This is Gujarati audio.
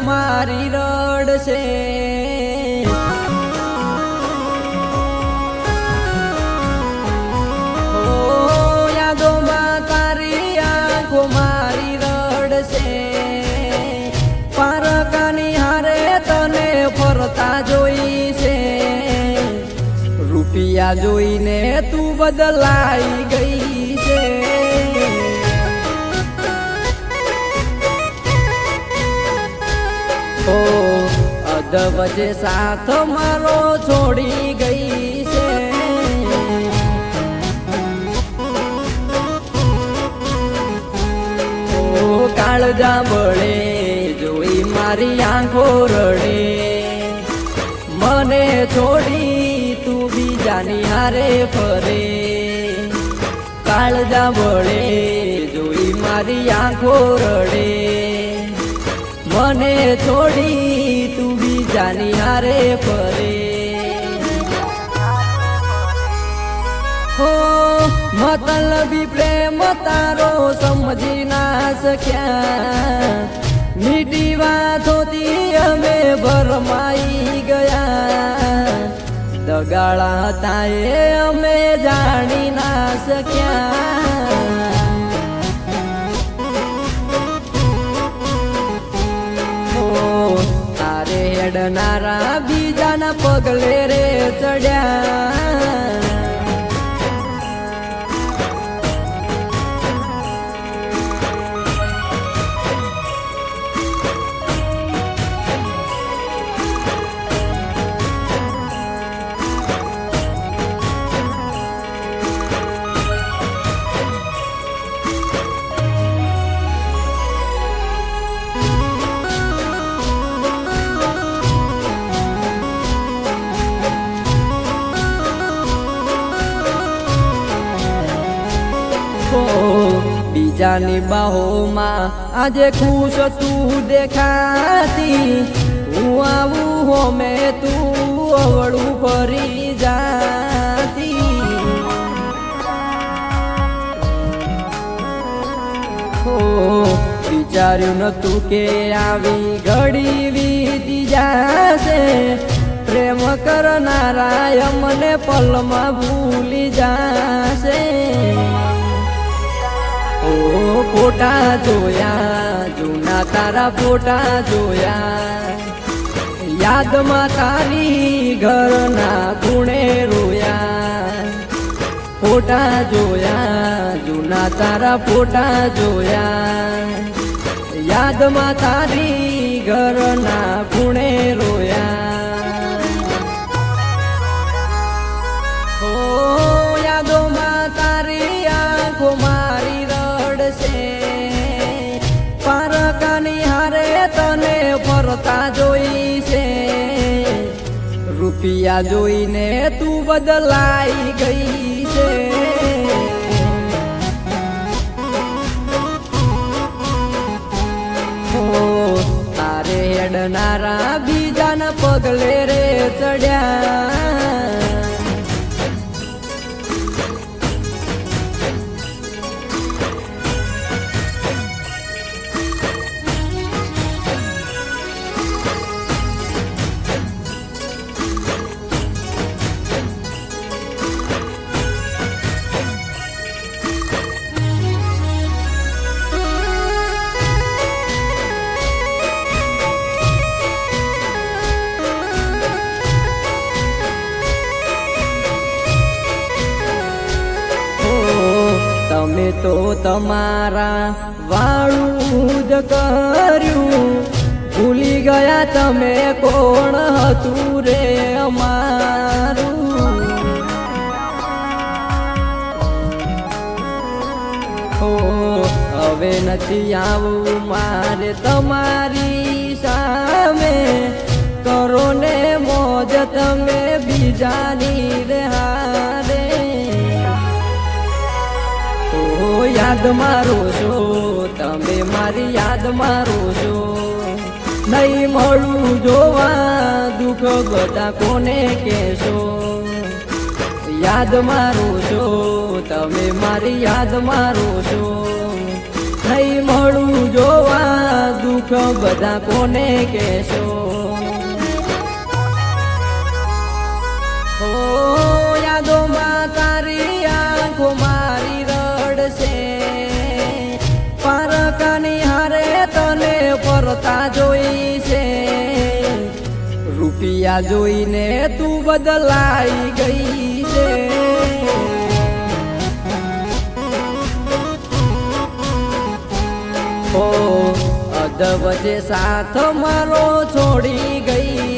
મારી રડશે રૂપિયા જોઈને તું બદલાઈ ગઈ છે ઓ અધ વચ્ચે સાથ મારો છોડી ગઈ છે. કાળજા બળે જોઈ મારી આંખો રડે. મને છોડી તું બીજાની હારે ફરે. કાળજા બળે જોઈ મારી આંખો રડે. મને છોડી તું બીજાની હારે ફરે. હો, મતલબી પ્રેમ તારો સમજી ના શક્યા. મીઠી વાતોથી અમે ભરમાઈ ગયા. દગાળા હતા એ અમે જાણી ના શક્યા. તારે હેડનારા બીજાના પગલે રે ચડ્યા હો, બીજાની બાહોમાં આજે ખુશ તું દેખાતી. હું આવું હોમે તું અવળું ફરી જાતી. હો વિચાર્યું નતું કે આવી ઘડી વીતી જાશે. પ્રેમ કરનારા મને પલમાં ભૂલી જાશે. ફોટા જોયા, જૂના તારા ફોટા જોયા. યાદમાં તારી ઘરના ખૂણે રોયા. ફોટા જોયા, જૂના તારા ફોટા જોયા. યાદમાં તારી ઘરના ખૂણે રોયા. રૂપિયા જોઈને તું બદલાઈ ગઈ છે. તારે હેડનારા બીજાના પગલે રે ચડ્યા. તમે તો તમારા વાળું જ કર્યું. ભૂલી ગયા તમે કોણ હતું રે અમારું? ઓ હવે નથી આવું મારે તમારી સામે. કરો ને મોજ તમે બીજાની યાદ મારો છો. તમે મારી યાદ મારો છો. નહીં મળું જોવા દુઃખ બધા કોને કહેશો? યાદ મારો છો. તમે મારી યાદ મારો છો. નહીં મળું જોવા દુઃખ બધા કોને કહેશો? રૂપિયા જોઈને તું બદલાઈ ગઈ છે. ઓ અધ વચ્ચે સાથ મારો છોડી ગઈ